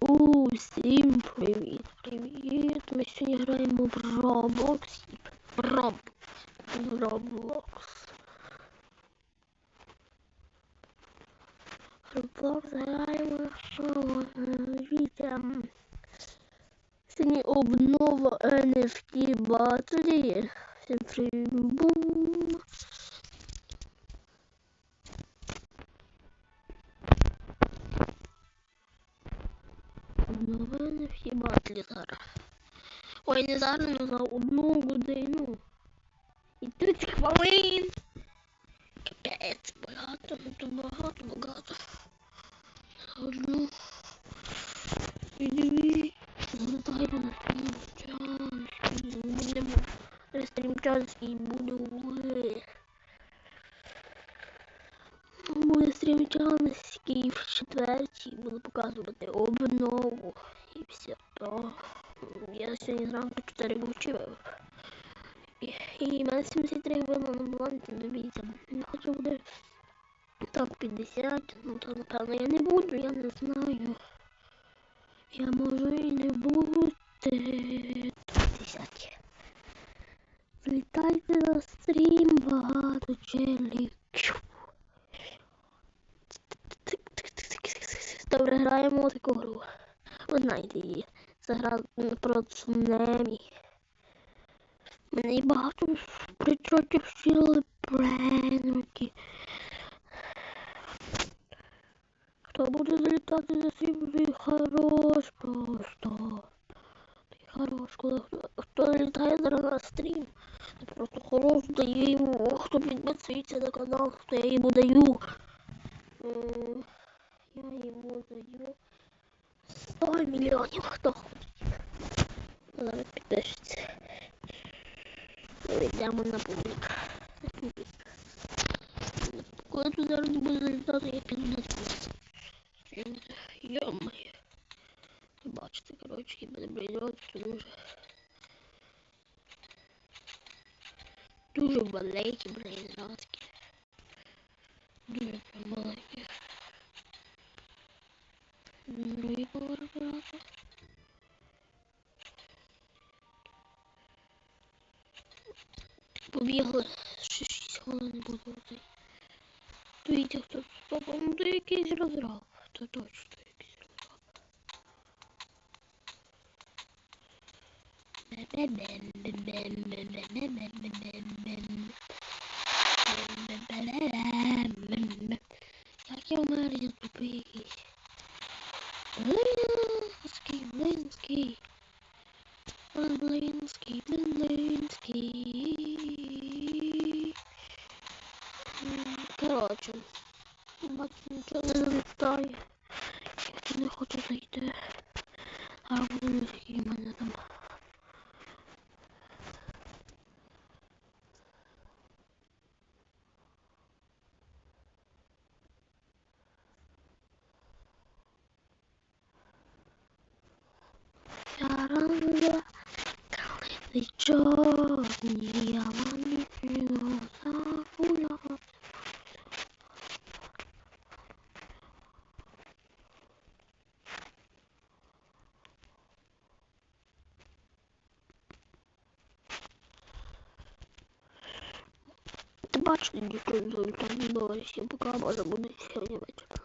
Усім привіт, привіт. Ми сьогодні граємо в Roblox. Роб. Roblox. Roblox граємо. Дивіться. Сьогодні обнова NFT батарії. Всім привіт. Бум. Обновили всі батлі зараз. Ой, не зараз, але за одну годину. І 30 хвилин. Капець, багато, ну то багато, багато. Одну. І дві. Злетаємо на стрімчанський. Будемо на стрімчанський буде Буде стрімчанський в четвертій, буду показувати обнову і все то. Я сьогодні зранку 4 вчив. І, і мене 73 хвилин на балансі, дивіться. Я хочу буде топ 50, ну то напевно я не буду, я не знаю. Я можу і не бути топ 50. Злітайте на стрім, багато челів. Граємо таку гру. Ви знаєте її. Це гра про цунемі. Мені багато причотів сіли бренки. Хто буде залітати за свій буде хорош просто. Ти хорош, коли хто, хто залітає зараз на стрім. Ти просто хорош дає йому. Хто підписується на канал, хто я йому даю. М, Я йому даю 100 мільйонів. Хто хоче. Зараз підпишеться. Йдемо на публік. На публік. Коли тут зараз не буде залітати, я піду на публік. Йо-моє. Ви бачите, коротше, мене брейдот дуже. Дуже маленькі брейдотки. Дуже прям Побігли. Ще 6 хвилин буду цей. Дивіться, хто тут попав. Ну, то якийсь розрав. То точно якийсь розрав. Як я вмер, я тупий якийсь. Блинський, блинський. Блинський, блинський. М, Коротше, бачу, нічого не залітає. Я не хочу зайти. А буду який в мене там. Шаранга, калини чорні, Ти бачиш, нічого не залітає, не пока, може буде сьогодні вечір.